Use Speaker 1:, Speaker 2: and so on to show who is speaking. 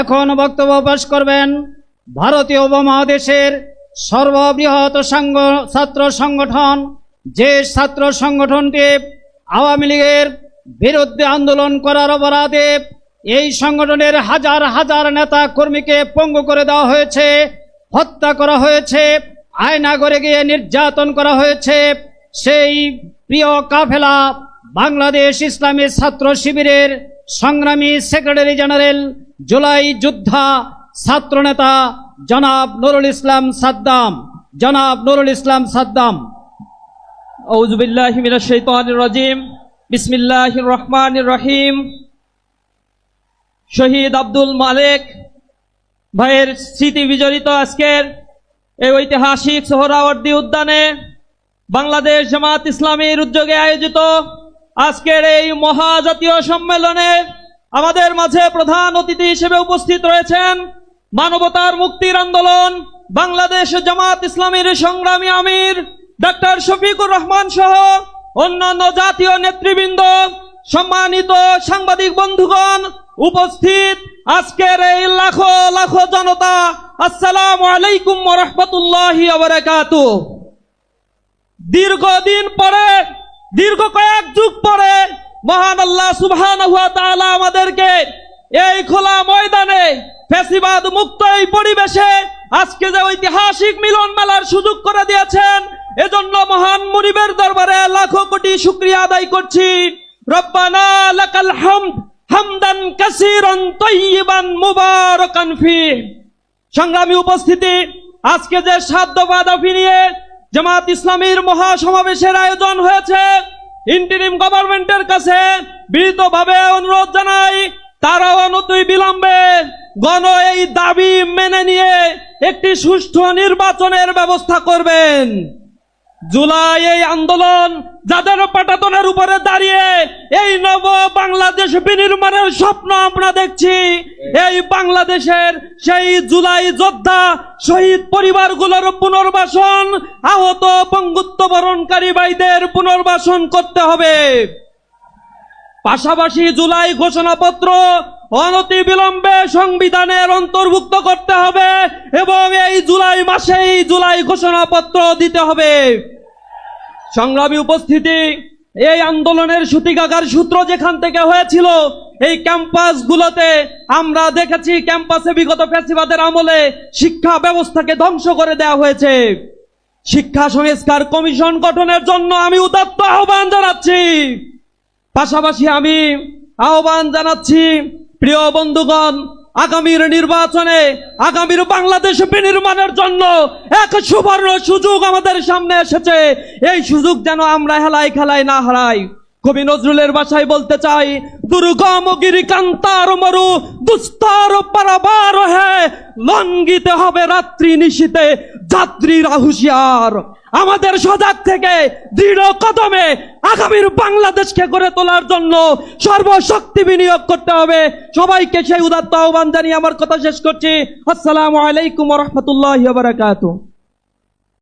Speaker 1: এখন বক্তব্য পেশ করবেন ভারতীয় উপমহাদেশের সর্ববৃহৎ সংঘ ছাত্র সংগঠন, যে ছাত্র সংগঠনটি আওয়ামী লীগের বিরুদ্ধে আন্দোলন করার অপরাধে এই সংগঠনের হাজার হাজার নেতা কর্মীকে পঙ্গু করে দেওয়া হয়েছে, হত্যা করা হয়েছে আয়না করে গিয়ে নির্যাতন করা হয়েছে। সেই প্রিয় কাফেলা বাংলাদেশ ইসলামী ছাত্র শিবিরের সংগ্রামী সেক্রেটারি জেনারেল জুলাই যোদ্ধা ছাত্রনেতা জনাব নুরুল ইসলাম সাদ্দাম, জনাব নুরুল ইসলাম সাদ্দাম।
Speaker 2: রাজিম বিসমিল্লাহ রহমান রহিম শহীদ আব্দুল মালেক ভাইয়ের স্মৃতি বিজড়িত আজকের এই ঐতিহাসিক সোহরাওয়ার্দী উদ্যানে বাংলাদেশ জামাত ইসলামীর উদ্যোগে আয়োজিত আজকের এই মহাজাতীয় সম্মেলনের আমাদের মাঝে প্রধান অতিথি হিসেবে উপস্থিত রয়েছেন মানবতার মুক্তির আন্দোলন, বাংলাদেশ জামাত ইসলামীর সংগ্রামী আমির ডক্টর শফিকুর রহমান সহ অন্যান্য জাতীয় নেতৃবৃন্দ, সম্মানিত সাংবাদিক বন্ধুগণ উপস্থিত আজকের এই লাখো লাখো জনতা। আসসালামু আলাইকুম রহমতুল্লাহি দীর্ঘদিন পরে, দীর্ঘ কয়েক যুগ পরে মহান আল্লাহ সুবহানাহু ওয়া আমাদেরকে এই খোলা ময়দানে ফেসিবাদ মুক্ত এই পরিবেশে আজকে যে ঐতিহাসিক মিলন মেলার সুযোগ করে দিয়েছেন, এজন্য মহান মুনিবের দরবারে লাখো কোটি শুক্রিয়া আদায় করছি। রব্বানা লাকাল হামদ হামদান কাসীরান তাইয়িবান মুবারাকান ফিহ সংগ্রামী উপস্থিতি, আজকে যে সাত দফা দাবি নিয়ে জামাত ইসলামীর মহাসমাবেশের আয়োজন হয়েছে ইন্টারিম গভর্নমেন্টের কাছে বিনীতভাবে অনুরোধ জানাই, তারাও অনতই বিলম্বে গণ এই দাবি মেনে নিয়ে একটি সুষ্ঠু নির্বাচনের ব্যবস্থা করবেন। জুলাই এই আন্দোলন যাদের পাটাতনের উপরে দাঁড়িয়ে এই নব বাংলাদেশ বিনির্মাণের স্বপ্ন আমরা দেখছি, এই বাংলাদেশের সেই জুলাই যোদ্ধা শহীদ পরিবারগুলোর পুনর্বাসন, আহত পঙ্গুত্ব বরণকারী ভাইদের পুনর্বাসন করতে হবে। পাশাপাশি জুলাই ঘোষণাপত্র অনতি বিলম্বে সংবিধানের অন্তর্ভুক্ত করতে হবে এবং এই জুলাই মাসেই জুলাই ঘোষণাপত্র দিতে হবে। সংগ্রামী উপস্থিতি, এই আন্দোলনের সূতিকাগার সূত্র যেখান থেকে হয়েছিল, এই ক্যাম্পাসগুলোতে আমরা দেখেছি ক্যাম্পাসে বিগত ফ্যাসিবাদের আমলে শিক্ষা ব্যবস্থাকে ধ্বংস করে দেওয়া হয়েছে। শিক্ষা সংস্কার কমিশন গঠনের জন্য আমি উদাত্ত আহ্বান জানাচ্ছি। পাশাপাশি আমি আহ্বান জানাচ্ছি প্রিয় বন্ধুগণ, আগামীর নির্বাচনে, আগামীর বাংলাদেশ বিনির্মাণের জন্য এক সুবর্ণ সুযোগ আমাদের সামনে এসেছে। এই সুযোগ যেন আমরা হেলাই খেলায় না হারাই। কবি নজরুলের ভাষায় বলতে চাই, দুর্গম গিরি কান্তার মরু, দুস্তর পারাবার হে লঙ্গিতে হবে রাত্রি নিশীতে যাত্রীরা হুঁশিয়ার। আমাদের সজাগ থেকে দৃঢ় কদমে আগামীর বাংলাদেশকে গড়ে তোলার জন্য সর্বশক্তি বিনিয়োগ করতে হবে। সবাইকে সেই উদাত্ত আহ্বান জানিয়ে আমার কথা শেষ করছি। আসসালামু আলাইকুম রহমতুল্লাহ বারাকাতুহ।